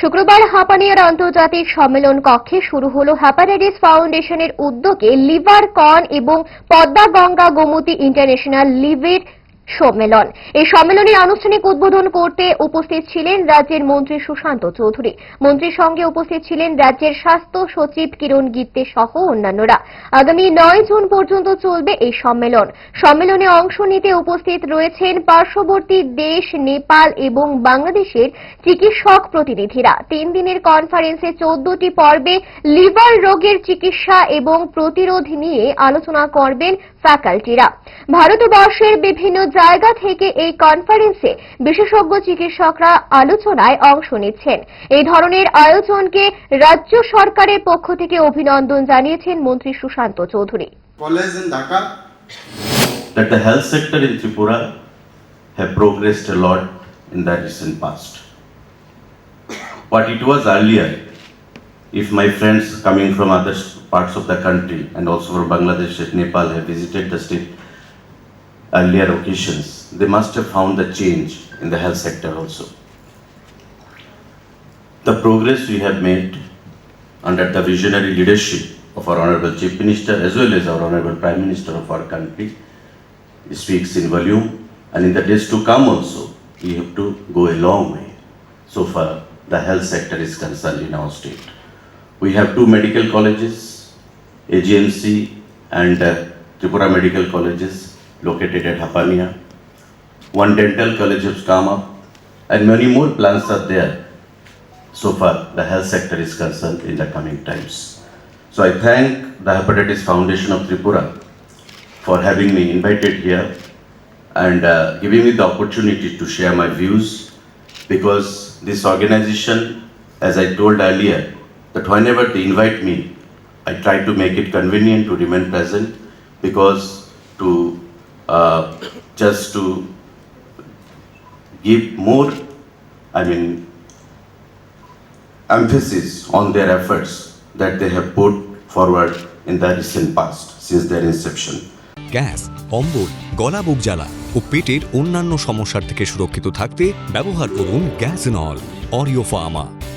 শুক্রবার হাপানিয়ার আন্তর্জাতিক সম্মেলন কক্ষে শুরু হল হ্যাপাটাইটিস ফাউন্ডেশনের উদ্যোগে লিভার কন এবং পদ্মা গঙ্গা গোমতী ইন্টারন্যাশনাল লিভের সম্মেলন। এই সম্মেলনের আনুষ্ঠানিক উদ্বোধন করতে উপস্থিত ছিলেন রাজ্যের মন্ত্রী সুশান্ত চৌধুরী। মন্ত্রীর সঙ্গে উপস্থিত ছিলেন রাজ্যের স্বাস্থ্য সচিব কিরণ গিত্তে সহ অন্যান্যরা। আগামী নয় জুন পর্যন্ত চলবে এই সম্মেলন। সম্মেলনে অংশ নিতে উপস্থিত রয়েছেন পার্শ্ববর্তী দেশ, নেপাল এবং বাংলাদেশের চিকিৎসক প্রতিনিধিরা। তিন দিনের কনফারেন্সে চোদ্দটি পর্বে লিভার রোগের চিকিৎসা এবং প্রতিরোধ নিয়ে আলোচনা করবেন ফ্যাকাল্টিরা ভারতবর্ষের বিভিন্ন জায়গা থেকে এই কনফারেন্সে বিশেষজ্ঞ চিকিৎসকরা আলোচনায় অংশ নিচ্ছেন এই ধরনের আয়োজনকে রাজ্য সরকারের পক্ষ থেকে অভিনন্দন জানিয়েছেন মন্ত্রী Sushanta Chowdhury college in Dhaka. that the health sector in Tripura have progressed a lot in the recent past. What it was earlier, if my friends coming from other parts of the country and also from Bangladesh and Nepal have visited the state earlier occasions, they must have found the change in the health sector also. The progress we have made under the visionary leadership of our Honorable Chief Minister as well as our Honorable Prime Minister of our country speaks in volume and in the days to come also we have to go a long way so far the health sector is concerned in our state. We have two medical colleges, AGMC and uh, Tripura Medical Colleges located at Hapania. One dental college has come up and many more plans are there so far the health sector is concerned in the coming times. So I thank the Hepatitis Foundation of Tripura for having me invited here and uh, giving me the opportunity to share my views because this organization, as I told earlier, that whenever they invite me, I try to make it convenient to remain present because to uh, just to give more, I mean, emphasis on their efforts that they have put forward in the recent past since their inception. Gas অম্বল গলা বুক জ্বালা ও পেটের অন্যান্য সমস্যার থেকে সুরক্ষিত থাকতে ব্যবহার করুন গ্যাস নল অরিও ফার্মা